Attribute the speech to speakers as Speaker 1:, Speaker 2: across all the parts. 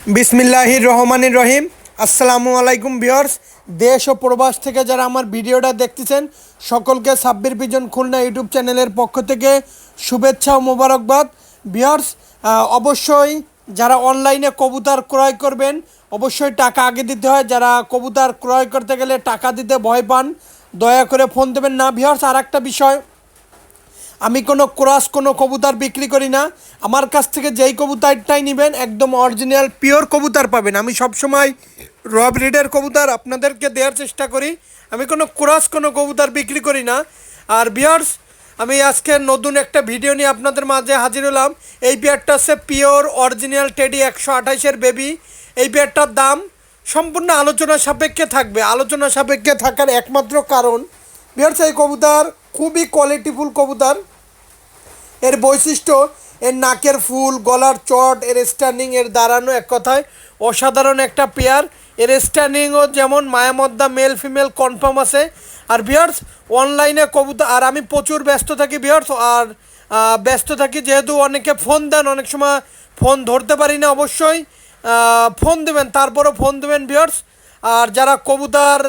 Speaker 1: বিসমিল্লাহির রহমানির রহিম। আসসালামু আলাইকুম বিয়র্স দেশ ও প্রবাস থেকে যারা আমার ভিডিওটা দেখতেছেন, সকলকে সাব্বির পিজন খুলনা ইউটিউব চ্যানেলের পক্ষ থেকে শুভেচ্ছা ও মোবারকবাদ। বিয়র্স অবশ্যই যারা অনলাইনে কবুতর ক্রয় করবেন, অবশ্যই টাকা আগে দিতে হয়। যারা কবুতর ক্রয় করতে গেলে টাকা দিতে ভয় পান, দয়া করে ফোন দেবেন না। বিয়র্স আর একটা বিষয় আমি কোনো ক্রস, কোনো কবুতর বিক্রি করি না। আমার কাছ থেকে যেই কবুতরটাই নেবেন, একদম অরিজিনাল পিওর কবুতর পাবেন। আমি সবসময় র ব্রিডের কবুতর আপনাদেরকে দেওয়ার চেষ্টা করি। আমি কোনো ক্রস, কোনো কবুতর বিক্রি করি না। আর বিয়ার্স আমি আজকে নতুন একটা ভিডিও নিয়ে আপনাদের মাঝে হাজির হলাম। এই পেয়ারটা হচ্ছে পিওর অরিজিনাল টেডি একশো আঠাইশের বেবি এই পেয়ারটার দাম সম্পূর্ণ আলোচনা সাপেক্ষে থাকবে। আলোচনা সাপেক্ষে থাকার একমাত্র কারণ বিয়ার্স এই কবুতর খুবই কোয়ালিটিফুল কবুতর। এর বৈশিষ্ট্য, এর নাকের ফুল, গলার চট, এর স্ট্যান্ডিং এর দাঁড়ানো এক কথায় অসাধারণ একটা পেয়ার এর স্ট্যান্ডিংও যেমন মায়ামদ্দা মেল ফিমেল কনফার্ম আছে। আর বিয়ার্স অনলাইনে কবুতর, আর আমি প্রচুর ব্যস্ত থাকি বিয়ার্স আর ব্যস্ত থাকি যেহেতু অনেকে ফোন দেন, অনেক সময় ফোন ধরতে পারি না অবশ্যই। ফোন দেবেন, তারপরও ফোন দেবেন বিয়ার্স আর যারা কবুতর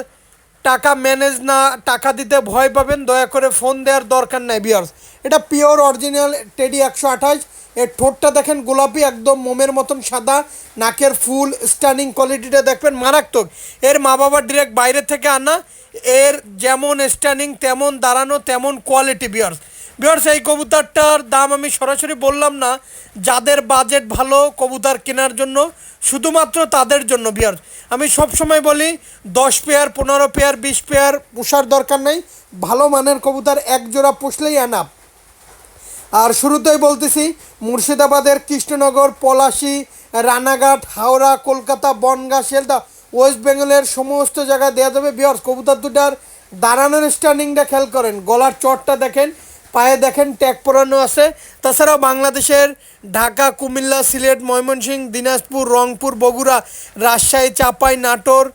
Speaker 1: টাকা ম্যানেজ না, টাকা দিতে ভয় পাবেন, দয়া করে ফোন দেওয়ার দরকার নাই বিয়ার্স এটা পিওর অরিজিনাল টেডি একশো আঠাশ। এর ঠোঁটটা দেখেন গোলাপি, একদম মোমের মতন সাদা। নাকের ফুল স্ট্যান্ডিং কোয়ালিটিটা দেখবেন, মারাত্মক। এর মা বাবা ডিরেক্ট বাইরে থেকে আনা। এর যেমন স্ট্যান্ডিং তেমন দাঁড়ানো, তেমন কোয়ালিটি বিয়ার্স বিয়ার্স এই কবুতরটার দাম আমি সরাসরি বললাম না। যাদের বাজেট ভালো কবুতর কেনার জন্য, শুধুমাত্র তাদের জন্য বিয়ার্স আমি সব সময় বলি, দশ পেয়ার পনেরো পেয়ার বিশ পেয়ার পোষার দরকার নেই। ভালো মানের কবুতর এক জোড়া পুষলেই আনাপ আর শুরুতেই বলতেছি, মুর্শিদাবাদের কৃষ্ণনগর, পলাশি, রানাঘাট, হাওড়া, কলকাতা, বনগাঁ, শিয়ালদা, ওয়েস্ট বেঙ্গলের সমস্ত জায়গায় দেওয়া যাবে বিয়ার্স কবুতর দুটার দাঁড়ানোর স্ট্যান্ডিংটা খেয়াল করেন, গলার চটটা দেখেন পায়ে দেখেন ট্যাগ পরানো আছে। তাছাড়াও বাংলাদেশের ঢাকা, কুমিল্লা, সিলেট, ময়মনসিংহ, দিনাজপুর, রংপুর, বগুড়া, রাজশাহী, চাপাই, নাটোর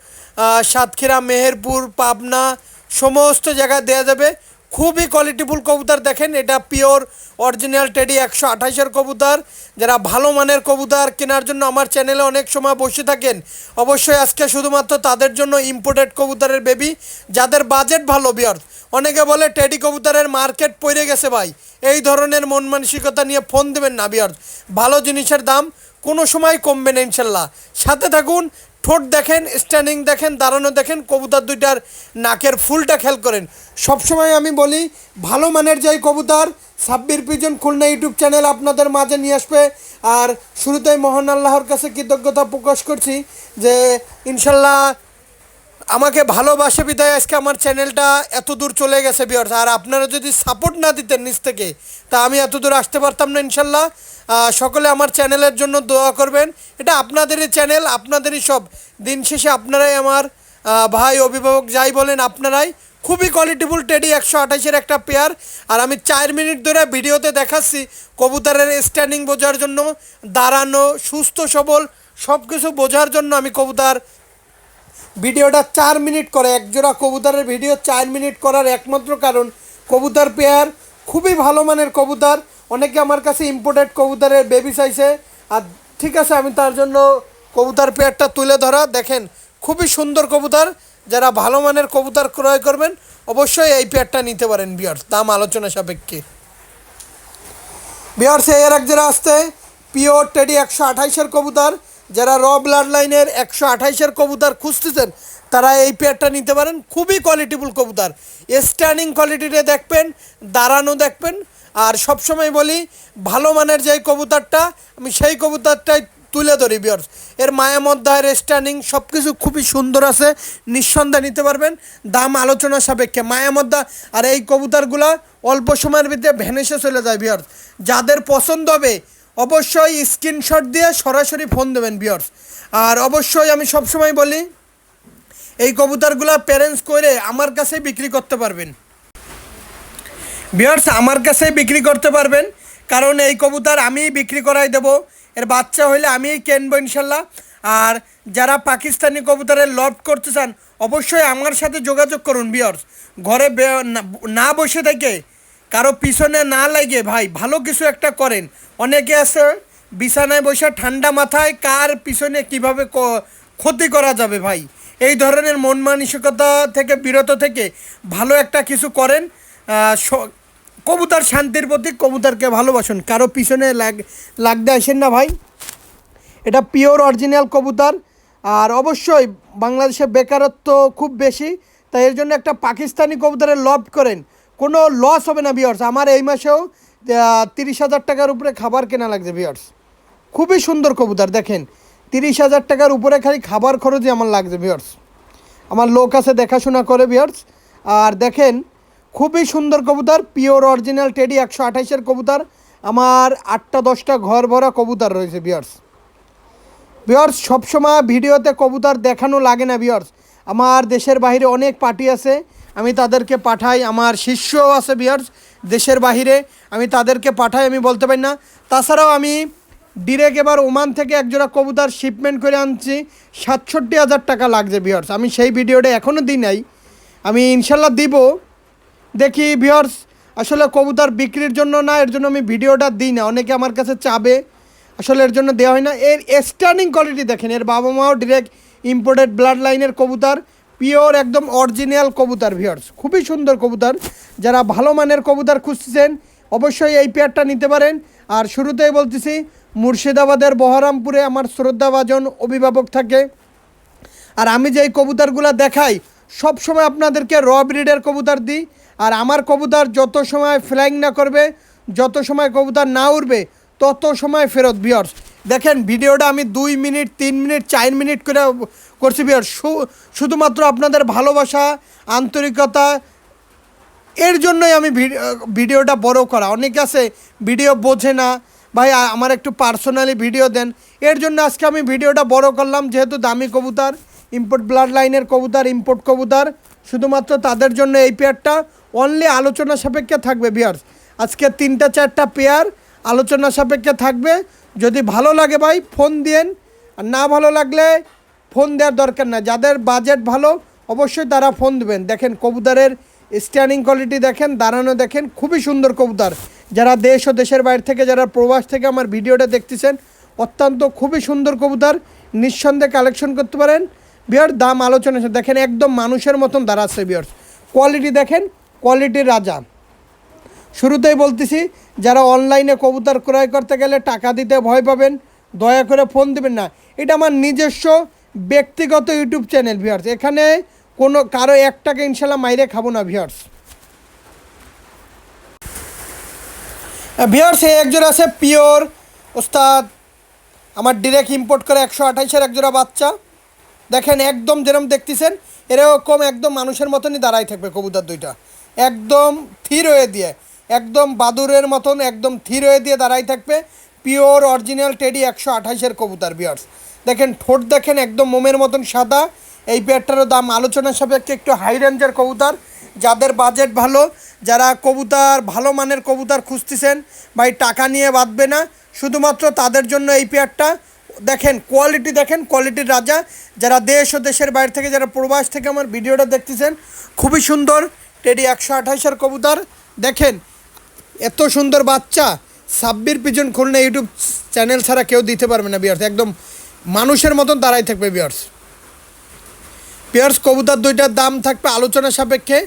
Speaker 1: সাতক্ষীরা, মেহেরপুর, পাবনা, সমস্ত জায়গায় দেওয়া যাবে। খুবই কোয়ালিটিফুল কবুতর দেখেন। এটা পিওর অরিজিনাল টেডি একশো আঠাশের কবুতর। যারা ভালো মানের কবুতর কেনার জন্য আমার চ্যানেলে অনেক সময় বসে থাকেন, অবশ্যই আজকে শুধুমাত্র তাদের জন্য ইম্পোর্টেড কবুতরের বেবি যাদের বাজেট ভালো বিয়ার অনেকে বলে টেডি কবুতরের মার্কেট পড়ে গেছে ভাই। এই ধরনের মন মানসিকতা নিয়ে ফোন দেবেন না বিয়ার ভালো জিনিসের দাম কোনো সময় কমবে না ইনশাল্লাহ। সাথে থাকুন ঠোঁট দেখেন স্ট্যান্ডিং দেখেন, দাঁড়ানো দেখেন, কবুতার দুইটার নাকের ফুলটা খেয়াল করেন। সবসময় আমি বলি, ভালো মানের যাই কবুতার Sabbir pigeon Khulna YouTube channel আপনাদের মাঝে নিয়ে আসবে। আর শুরুতেই মোহন আল্লাহর কাছে কৃতজ্ঞতা প্রকাশ করছি যে, ইনশাল্লাহ আমাকে ভালোবাসে বিদায়। আজকে আমার চ্যানেলটা এত দূর চলে গেছে বিয়ার্স আর আপনারা যদি সাপোর্ট না দিতেন নিজ থেকে, তা আমি এত দূর আসতে পারতাম না ইনশাল্লাহ। সকলে আমার চ্যানেলের জন্য দোয়া করবেন। এটা আপনাদেরই চ্যানেল, আপনাদেরই সব। দিন শেষে আপনারাই আমার ভাই অভিভাবক যাই বলেন আপনারাই। খুবই কোয়ালিটিফুল টেডি একশো আঠাশের একটা পেয়ার আর আমি চার মিনিট ধরে ভিডিওতে দেখাচ্ছি কবুতরের স্ট্যান্ডিং বোঝার জন্য, দাঁড়ানো, সুস্থ, সবল সব কিছু বোঝার জন্য আমি কবুতর ভিডিওটা চার মিনিট করে একজোড়া কবুতরের ভিডিও চার মিনিট করার একমাত্র কারণ, কবুতর পেয়ার খুবই ভালো মানের কবুতর। অনেকে আমার কাছে ইম্পোর্টেড কবুতরের বেবি চাইছে আর ঠিক আছে, আমি তার জন্য কবুতর পেয়ারটা তুলে ধরা। দেখেন, খুবই সুন্দর কবুতর। যারা ভালো মানের কবুতর ক্রয় করবেন, অবশ্যই এই পেয়ারটা নিতে পারেন বিয়ার দাম আলোচনা সাপেক্ষে। বিহার্সে এর এক আসতে পিওর টেডি একশো আঠাইশের কবুতর। যারা র ব্লাড লাইনের একশো আঠাইশের কবুতর খুঁজতেছেন, তারা এই পেয়ারটা নিতে পারেন। খুবই কোয়ালিটিফুল কবুতর। স্ট্যান্ডিং কোয়ালিটিতে দেখবেন, দাঁড়ানো দেখবেন। আর সবসময় বলি, ভালো মানের যে কবুতরটা, আমি সেই কবুতরটাই তুলে ধরি বিয়ার্স এর মায়া মধ্যায়ের স্ট্যান্ডিং সব কিছু খুবই সুন্দর আছে, নিঃসন্দেহে নিতে পারবেন। দাম আলোচনা সাপেক্ষে। মায়া আর এই কবুতরগুলা অল্প সময়ের ভিতরে ভ্যানেসে চলে যায় বিয়ার্স যাদের পছন্দ হবে অবশ্যই স্ক্রিনশট দিয়ে সরাসরি ফোন দেবেন বিয়ার্স আর অবশ্যই আমি সবসময় বলি, এই কবুতরগুলা প্যারেন্টস করে আমার কাছেই বিক্রি করতে পারবেন। বিয়ার্স আমার কাছেই বিক্রি করতে পারবেন। কারণ এই কবুতর আমিই বিক্রি করাই দেবো। এর বাচ্চা হইলে আমিই কিনবো ইনশাল্লাহ। আর যারা পাকিস্তানি কবুতরের লভ করতে চান, অবশ্যই আমার সাথে যোগাযোগ করুন বিয়ার্স ঘরে না বসে থেকে কারও পিছনে না লাগে, ভাই, ভালো কিছু একটা করেন। অনেকে আছে, বিছানায় বসে ঠান্ডা মাথায় কার পিছনে কীভাবে ক্ষতি করা যাবে, ভাই? এই ধরনের মন মানসিকতা থেকে, বিরত থেকে ভালো একটা কিছু করেন কবুতর শান্তির প্রতি কবুতরকে ভালোবাসুন। কারও পিছনে লাগ, লাগতে আসেন না, ভাই। এটা পিওর অরিজিনাল কবুতর। আর অবশ্যই বাংলাদেশে বেকারত্ব খুব বেশি, তাই এর জন্য একটা পাকিস্তানি কবুতরের লভ করেন। কোনো লস হবে না বিয়ার্স আমার এই মাসেও তিরিশ হাজার টাকার উপরে খাবার কেনা লাগছে বিয়ার্স খুবই সুন্দর কবুতর, দেখেন। তিরিশ হাজার টাকার উপরে খালি খাবার খরচই আমার লাগছে বিয়ার্স আমার লোক আছে, দেখাশোনা করে বিয়ার্স আর দেখেন, খুবই সুন্দর কবুতর পিওর অরিজিনাল টেডি একশো আঠাইশের কবুতর। আমার আটটা দশটা ঘর ভরা কবুতর রয়েছে বিয়ার্স বিয়ার্স সবসময় ভিডিওতে কবুতর দেখানো লাগে না বিয়ার্স আমার দেশের বাইরে অনেক পার্টি আছে। আমি তাদেরকে পাঠাই, আমার শিষ্যও আছে বিয়ার্স দেশের বাইরে আমি তাদেরকে পাঠাই, আমি বলতে পারি না। তাছাড়াও আমি ডিরেক্ট এবার ওমান থেকে একজোড়া কবুতার শিপমেন্ট করে আনছি, সাতষট্টি হাজার টাকা লাগছে বিয়ার্স আমি সেই ভিডিওটা এখনও দিই নাই। আমি ইনশাল্লাহ দিব। দেখি ভিওর্স আসলে কবুতার বিক্রির জন্য না, এর জন্য আমি ভিডিওটা দিই না। অনেকে আমার কাছে চাবে, আসলে এর জন্য দেওয়া হয় না। এর স্টার্নিং কোয়ালিটি দেখেন, এর বাবা মাও ডিরেক্ট ইম্পোর্টেড ব্লাড লাইনের কবুতর। পিওর একদম অরিজিনাল কবুতর ভিওর্স খুবই সুন্দর কবুতর। যারা ভালো মানের কবুতর খুঁজছেন অবশ্যই এই পেয়ারটা নিতে পারেন। আর শুরুতেই বলতেছি, মুর্শিদাবাদের বহরমপুরে আমার শ্রদ্ধাভাজন অভিভাবক থাকে। আর আমি যে এই কবুতরগুলো দেখাই সব সময় আপনাদেরকে র ব্রিডের কবুতর দিই। আর আমার কবুতর যত সময় ফ্লাইং না করবে, যত সময় কবুতর না উড়বে, তত সময় ফেরত বিয়ার্স দেখেন, ভিডিওটা আমি দুই মিনিট, তিন মিনিট, চার মিনিট করে করছি বিয়ার্স শুধুমাত্র আপনাদের ভালোবাসা, আন্তরিকতা, এর জন্যই আমি ভিডি- ভিডিওটা বড় করা। অনেকে আছে, ভিডিও বোঝে না। ভাই আমার একটু পার্সোনালি ভিডিও দেন। এর জন্য আজকে আমি ভিডিওটা বড় করলাম, যেহেতু দামি কবুতর ইম্পোর্ট ব্লাড লাইনের কবুতর ইম্পোর্ট কবুতর। শুধুমাত্র তাদের জন্য এই পেয়ারটা অনলি আলোচনা সাপেক্ষে থাকবে বিয়ার্স আজকে তিনটা, চারটা পেয়ার আলোচনা সাপেক্ষে থাকবে। যদি ভালো লাগে ভাই, ফোন দিয়েন। আর না ভালো লাগলে ফোন দেওয়ার দরকার না যাদের বাজেট ভালো, অবশ্যই তারা ফোন দেবেন। দেখেন কবুতরের স্ট্যান্ডিং কোয়ালিটি দেখেন, দাঁড়ানো দেখেন, খুবই সুন্দর কবুতর। যারা দেশ ও দেশের বাইরে থেকে, যারা প্রবাস থেকে আমার ভিডিওটা দেখতেছেন, অত্যন্ত খুবই সুন্দর কবুতর। নিঃসন্দেহে কালেকশন করতে পারেন। বিয়ার দাম আলোচনা দেখেন একদম মানুষের মতন দাঁড়াচ্ছে বিয়ার কোয়ালিটি দেখেন কোয়ালিটির রাজা। শুরুতেই বলতেছি, যারা অনলাইনে কবুতর ক্রয় করতে গেলে টাকা দিতে ভয় পাবেন, দয়া করে ফোন দেবেন না। এটা আমার নিজস্ব, ব্যক্তিগত ইউটিউব চ্যানেল ভিউয়ার্স এখানে কোনো, কারও একটাকে ইনশাল্লাহ মাইরে খাব না ভিউয়ার্স ভিউয়ার্স এই একজোড়া আছে পিওর, ওস্তাদ, আমার ডিরেক্ট ইম্পোর্ট করে একশো আঠাইশের একজোড়া বাচ্চা। দেখেন, একদম যেরকম দেখতেছেন, এরকম একদম মানুষের মতনই দাঁড়াই থাকবে কবুতর দুইটা। একদম থির হয়ে দিয়ে। একদম বাদুরের মতন, একদম থির হয়ে দিয়ে দাঁড়াই থাকবে। পিওর, অরিজিনাল টেডি একশো আঠাইশের কবুতর বিয়ার্স দেখেন, ঠোঁট দেখেন, একদম মোমের মতন সাদা। এই পেয়ারটারও দাম আলোচনার সাপেক্ষে একটু হাই রেঞ্জের কবুতর। যাদের বাজেট ভালো, যারা কবুতর, ভালো মানের কবুতর খুঁজতেছেন, ভাই, টাকা নিয়ে বাঁধবে না। শুধুমাত্র তাদের জন্য এই পেয়ারটা। দেখেন কোয়ালিটি দেখেন কোয়ালিটির রাজা। যারা দেশ ও দেশের বাইরে থেকে, যারা প্রবাস থেকে আমার ভিডিওটা দেখতেছেন, খুবই সুন্দর। টেডি একশো আঠাইশের কবুতর। দেখেন এত সুন্দর বাচ্চা Sabbir pigeon Khulna YouTube channel ছাড়া কেউ দিতে পারবে না বিয়ার্স একদম মানুষের মতন দাঁড়াই থাকবে বিয়ার্স পেয়ার্স কবুতর দুইটার দাম থাকবে আলোচনা সাপেক্ষে।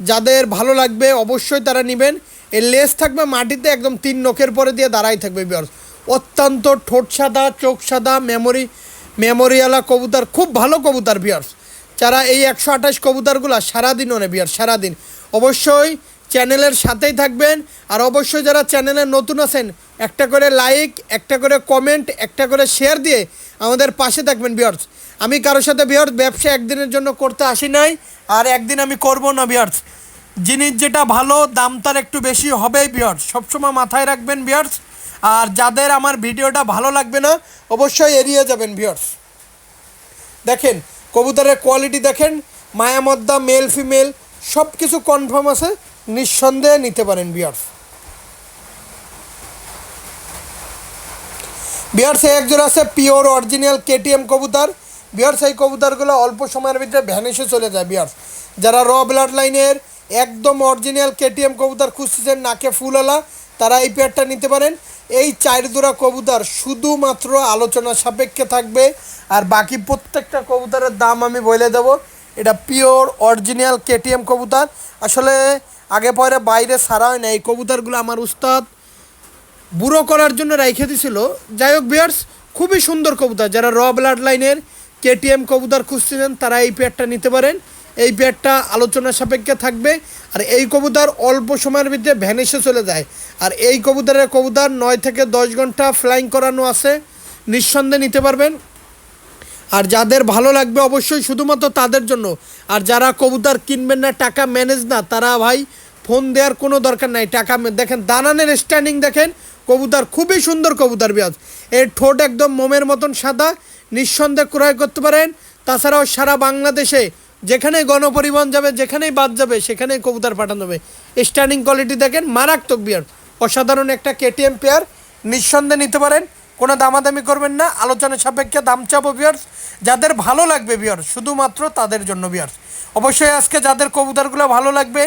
Speaker 1: যাদের ভালো লাগবে অবশ্যই তারা নেবেন। এর লেস থাকবে মাটিতে, একদম তিন নখের পরে দিয়ে দাঁড়াই থাকবে বিয়ার্স অত্যন্ত ঠোঁট সাদা, চোখ সাদা মেমোরি মেমোরিয়ালা কবুতার, খুব ভালো কবুতার বিয়ার্স যারা এই একশো আঠাশ কবুতরগুলো সারাদিন ওনে বিয়ার সারাদিন। অবশ্যই চ্যানেলের সাথেই থাকবেন। আর অবশ্যই যারা চ্যানেলে নতুন আছেন, একটা করে লাইক, একটা করে কমেন্ট, একটা করে শেয়ার দিয়ে আমাদের পাশে থাকবেন বিয়ার্স আমি কারোর সাথে বিয়ার্স ব্যবসা একদিনের জন্য করতে আসি নাই, আর একদিন আমি করব না বিয়ার্স জিনিস যেটা ভালো, দাম তার একটু বেশি হবেই বিয়ার্স সবসময় মাথায় রাখবেন বিয়ার্স আর যাদের আমার ভিডিওটা ভালো লাগবে না, অবশ্যই এড়িয়ে যাবেন বিয়ার্স দেখেন, কবুতরের কোয়ালিটি দেখেন, মায়ামদ্দা মেল ফিমেল সব কিছু কনফার্ম আছে। নিঃসন্দেহে নিতে পারেন বিয়ার্স। বিয়ার্স একজন আছে পিওর অরিজিনাল কেটিএম কবুতর। বিয়ার্স, এই কবুতরগুলো অল্প সময়ের ভিতরে ভ্যানিশে চলে যায় বিয়ার্স। যারা র ব্লাড লাইনের একদম অরিজিনাল কেটিএম কবুতর খুঁজতেছেন নাকে ফুলওয়ালা, তারা এই পেয়ারটা নিতে পারেন। এই চার দোড়া কবুতর শুধুমাত্র আলোচনা সাপেক্ষে থাকবে। আর বাকি প্রত্যেকটা কবুতরের দাম আমি বলে দেবো। এটা পিওর অরিজিনাল কেটিএম কবুতর। আসলে আগে পরে বাইরে সারা হয় না এই কবুতরগুলো আমার উস্তাদ বুড়ো করার জন্য রেখে দিছিল। যাই হোক বিয়ার্স খুবই সুন্দর কবুতর। যারা র ব্লাড লাইনের কেটিএম কবুতর খুঁজছিলেন, তারা এই পেয়ারটা নিতে পারেন। এই পেয়ারটা আলোচনা সাপেক্ষে থাকবে। আর এই কবুতর অল্প সময়ের ভিতরে ভ্যানিশে চলে যায়। আর এই কবুতরের কবুতর নয় থেকে দশ ঘণ্টা ফ্লাইং করানো আছে। নিঃসন্দেহে নিতে পারবেন। আর যাদের ভালো লাগবে অবশ্যই শুধুমাত্র তাদের জন্য। আর যারা কবুতর কিনবেন না, টাকা ম্যানেজ না, তারা ভাই ফোন দেওয়ার কোনো দরকার নাই। টাকা দেখেন, দানানের স্ট্যান্ডিং দেখেন, কবুতর খুবই সুন্দর কবুতর বিয়াজ। এর ঠোঁট একদম মোমের মতন সাদা, নিঃসন্দেহে ক্রয় করতে পারেন। তাছাড়াও সারা বাংলাদেশে যেখানেই গণপরিবহন যাবে, যেখানেই বাদ যাবে, সেখানেই কবুতর পাঠানো হবে। স্ট্যান্ডিং কোয়ালিটি দেখেন, মারাত্মক বিয়ার অসাধারণ একটা কেটিএম পেয়ার নিঃসন্দেহে নিতে পারেন। কোনো দামাদামি করবেন না, আলোচনা সাপেক্ষে দাম চাবো বিয়ার্স যাদের ভালো লাগবে বিয়ার্স শুধুমাত্র তাদের জন্য বিয়ার্স অবশ্যই আজকে যাদের কবুতরগুলো ভালো লাগবে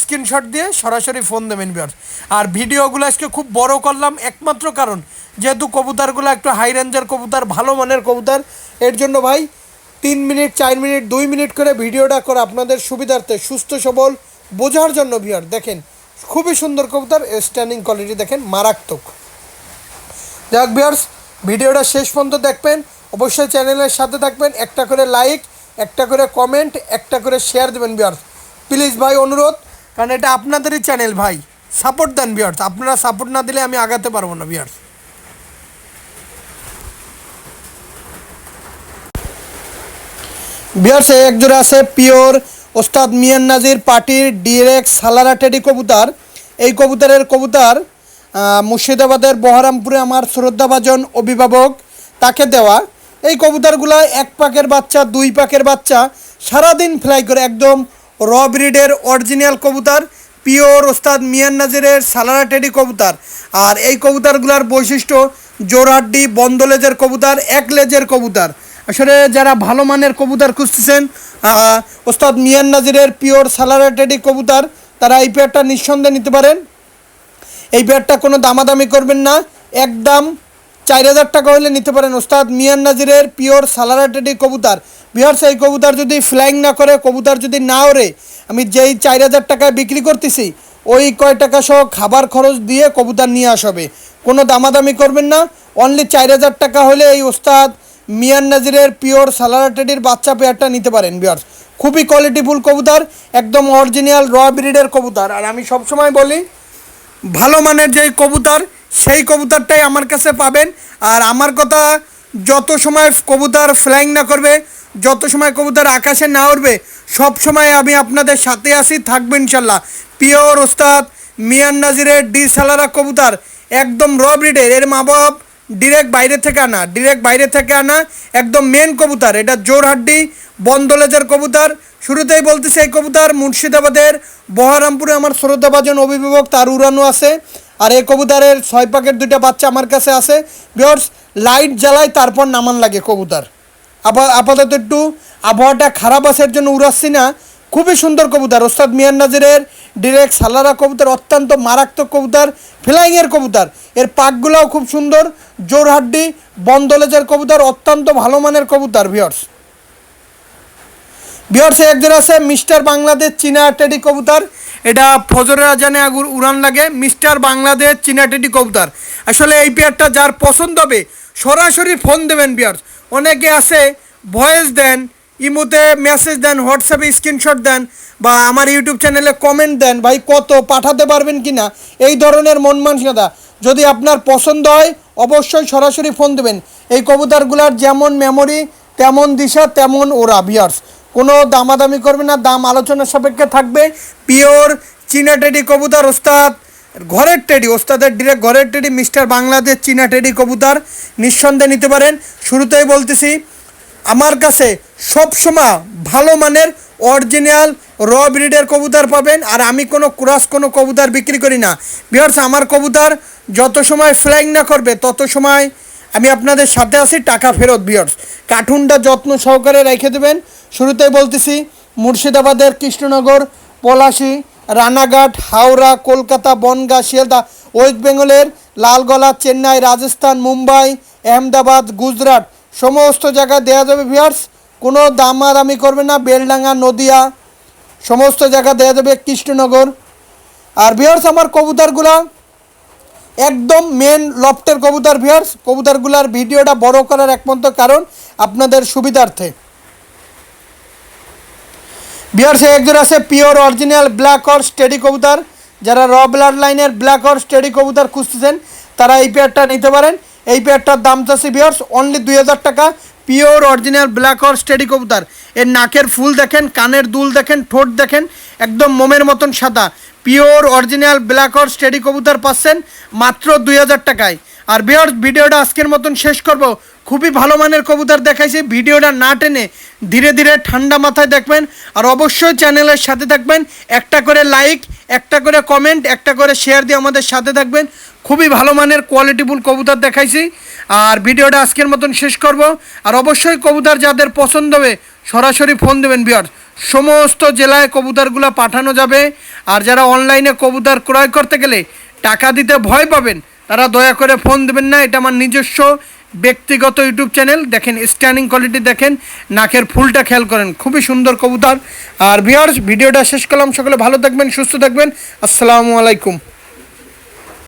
Speaker 1: স্ক্রিনশট দিয়ে সরাসরি ফোন দেবেন বিয়ার্স আর ভিডিওগুলো আজকে খুব বড় করলাম, একমাত্র কারণ, যেহেতু কবুতরগুলো একটু হাই রেঞ্জের কবুতর, ভালো মানের কবুতর, এর জন্য ভাই তিন মিনিট, চার মিনিট, দুই মিনিট করে ভিডিওটা করে আপনাদের সুবিধার্থে সুস্থ, সবল, বোঝার জন্য বিয়ার দেখেন, খুবই সুন্দর কবুতর স্ট্যান্ডিং কোয়ালিটি দেখেন, মারাত্মক। যাক বিয়ার্স ভিডিওটা শেষ পর্যন্ত দেখবেন। অবশ্যই চ্যানেলের সাথে থাকবেন, একটা করে লাইক একটা করে কমেন্ট একটা করে শেয়ার দেবেন বিয়ার্স প্লিজ ভাই, অনুরোধ, কারণ এটা আপনাদেরই চ্যানেল ভাই। সাপোর্ট দেন বিয়ার্স আপনারা সাপোর্ট না দিলে আমি আগাতে পারব না বিয়ার্স বিয়ার্স এই একজোড়া আছে পিওর ওস্তাদ মিয়ান নাজির পার্টির ডিরেক্ট সালারা টেডি কবুতার। এই কবুতরের কবুতর মুর্শিদাবাদের বহরামপুরে আমার শ্রদ্ধাভাজন অভিভাবক, তাকে দেওয়া। এই কবুতরগুলো এক পাকের বাচ্চা, দুই পাকের বাচ্চা, সারাদিন ফ্লাই করে একদম র ব্রিডের অরিজিনাল কবুতর পিওর ওস্তাদ মিয়ান নাজিরের সালারা টেডি কবুতর। আর এই কবুতরগুলোর বৈশিষ্ট্য জোরহাড্ডি বন্ধ লেজের কবুতর, এক লেজের কবুতর। আসলে যারা ভালো মানের কবুতর খুঁজতেছেন ওস্তাদ মিয়ান নাজিরের পিওর সালারেটেডি কবুতর, তারা এই পেয়ারটা নিঃসন্দেহে নিতে পারেন। এই পেয়ারটা কোনো দামাদামি করবেন না। একদম চার হাজার টাকা হলে নিতে পারেন। ওস্তাদ মিয়ান নাজিরের পিওর সালারাটেডি কবুতর। বিহার্স এই কবুতর যদি ফ্লাইং না করে, কবুতর যদি না ওরে আমি যেই চার হাজার টাকায় বিক্রি করতেছি, ওই কয় টাকা সহ খাবার খরচ দিয়ে কবুতর নিয়ে আসবে কোনো দামাদামি করবেন না। অনলি চার হাজার টাকা হলে এই ওস্তাদ মিয়ান নাজিরের পিওর সালারাটেডির বাচ্চা পেয়ারটা নিতে পারেন বিয়ার্স খুবই কোয়ালিটিফুল কবুতর, একদম অরিজিনাল র ব্রিডের কবুতর। আর আমি সবসময় বলি ভালো মানের যেই কবুতর, সেই কবুতরটাই আমার কাছে পাবেন। আর আমার কথা, যত সময় কবুতর ফ্লাইং না করবে, যত সময় কবুতর আকাশে না উঠবে সব সময় আমি আপনাদের সাথে আসি থাকব ইনশাল্লাহ। পিওর ওস্তাদ মিয়ান নাজিরের ডি সালারা কবুতর, একদম র ব্রিডের এর মা বাপ ডিরেক্ট বাইরে থেকে আনা ডিরেক্ট বাইরে থেকে আনা, একদম মেন কবুতর, এটা জোরহাড্ডি বন্দলেজের কবুতর। শুরুতেই বলতেছি এই কবুতর মুর্শিদাবাদের, বহরমপুরে আমার শ্রদ্ধাভাজন অভিভাবক তার উড়ানো আছে, আর এই কবুতরের ছয় পাকের দুইটা বাচ্চা আমার কাছে আছে। বিয়র্স লাইট জ্বালায় তারপর নামান লাগে কবুতর। আপাতত একটু আবহাওয়াটা খারাপ আসার জন্য উড়াচ্ছি না। খুবই সুন্দর কবুতর। ওস্তাদ মিয়ান নাজিরের ডিরেক্ট সালারা কবুতর, অত্যন্ত মারাত্মক কবুতর, ফ্লাইংয়ের কবুতর। এর পাকগুলোও খুব সুন্দর, জোরহাড্ডি, বন্দলেজের কবুতর, অত্যন্ত ভালো মানের কবুতর ভিওর্স বিহার্সে একজন আছে মিস্টার বাংলাদেশ চীনা টেডি কবুতর। এটা ফজরের আজানে আগুর উড়ান লাগে, মিস্টার বাংলাদেশ চীনা টেডি কবুতর। আসলে এই পেয়ারটা যার পছন্দ হবে, সরাসরি ফোন দেবেন বিয়ার্স অনেকে আছে ভয়েস দেন ইমোতে মেসেজ দেন হোয়াটসঅ্যাপে স্ক্রিনশট দেন বা আমার ইউটিউব চ্যানেলে কমেন্ট দেন, ভাই, কত? পাঠাতে পারবেন কি না এই ধরনের মন মানসিকতা। যদি আপনার পছন্দ হয়, অবশ্যই সরাসরি ফোন দেবেন। এই কবুতারগুলার যেমন মেমোরি তেমন দিশা, তেমন ওরা বিয়ার্স কোনো দামাদামি করবে না, দাম আলোচনার সাপেক্ষে থাকবে। পিওর চীনা টেডি কবুতার ওস্তাদ, ঘরের টেডি, ওস্তাদের ডিরেক্ট ঘরের টেডি, মিস্টার বাংলাদেশ চীনা টেডি কবুতার, নিঃসন্দেহে নিতে পারেন। শুরুতেই বলতেছি আমার কাছে সবসময় ভালো মানের অরিজিনাল র ব্রিডের কবুতর পাবেন, আর আমি কোনো ক্রস কোনো কবুতর বিক্রি করি না। বিহার্স আমার কবুতর যত সময় ফ্লাইং না করবে, তত সময় আমি আপনাদের সাথে আছি, টাকা ফেরত বিয়ার্স কার্টুনটা যত্ন সহকারে রেখে দেবেন। শুরুতেই বলতেছি, মুর্শিদাবাদের কৃষ্ণনগর, পলাশি, রানাঘাট, হাওড়া, কলকাতা, বনগাঁ, শিয়ালদা, ওয়েস্ট বেঙ্গলের লালগোলা, চেন্নাই, রাজস্থান, মুম্বাই, আহমেদাবাদ, গুজরাট। সমস্ত জায়গায় দেওয়া যাবে ভিউয়ার্স। কোনো দামাদামি করবে না, বেলডাঙ্গা, নদিয়া, সমস্ত জায়গা দেওয়া যাবে কৃষ্ণনগর। আর ভিউয়ার্স, আমার কবুতরগুলো একদম মেন লফটের কবুতর ভিউয়ার্স। কবুতরগুলোর ভিডিওটা বড় করার একমাত্র কারণ আপনাদের সুবিধার্থে। বিহার একজন আছে pure original black horse steady কবুতর। যারা র ব্লাড লাইনের ব্ল্যাক হর্স স্টেডি কবুতর খুঁজতেছেন, তারা এই পেয়ারটা নিতে পারেন। এই পেয়ারটার দাম চাচ্ছে বিহার্স অনলি দুই হাজার টাকা। Pure original black horse steady কবুতার। এর নাকের ফুল দেখেন, কানের দুল দেখেন, ঠোঁট দেখেন, একদম মোমের মতন সাদা। Pure original black horse steady কবুতার পাচ্ছেন মাত্র দুই হাজার টাকায়। আর বিহার ভিডিওটা আজকের মতন শেষ করব। খুবই ভালো মানের কবুতর দেখাইছি, ভিডিওটা না টেনে ধীরে ধীরে ঠান্ডা মাথায় দেখবেন। আর অবশ্যই চ্যানেলের সাথে থাকবেন, একটা করে লাইক একটা করে কমেন্ট একটা করে শেয়ার দিয়ে আমাদের সাথে থাকবেন। খুবই ভালো মানের কোয়ালিটিফুল কবুতর দেখাইছি। আর ভিডিওটা আজকের মতন শেষ করব। আর অবশ্যই কবুতর যাদের পছন্দ হবে, সরাসরি ফোন দেবেন বিয়ার সমস্ত জেলায় কবুতরগুলো পাঠানো যাবে। আর যারা অনলাইনে কবুতর ক্রয় করতে গেলে টাকা দিতে ভয় পাবেন, তারা দয়া করে ফোন দেবেন না। এটা আমার নিজস্ব ব্যক্তিগত ইউটিউব চ্যানেল, দেখেন স্ট্যান্ডিং কোয়ালিটি দেখেন, নাকের ফুলটা খেয়াল করেন, খুবই সুন্দর কবুতর। আর ভিউয়ার্স ভিডিওটা শেষ করলাম, সকলে ভালো থাকবেন, সুস্থ থাকবেন, আসসালামু আলাইকুম।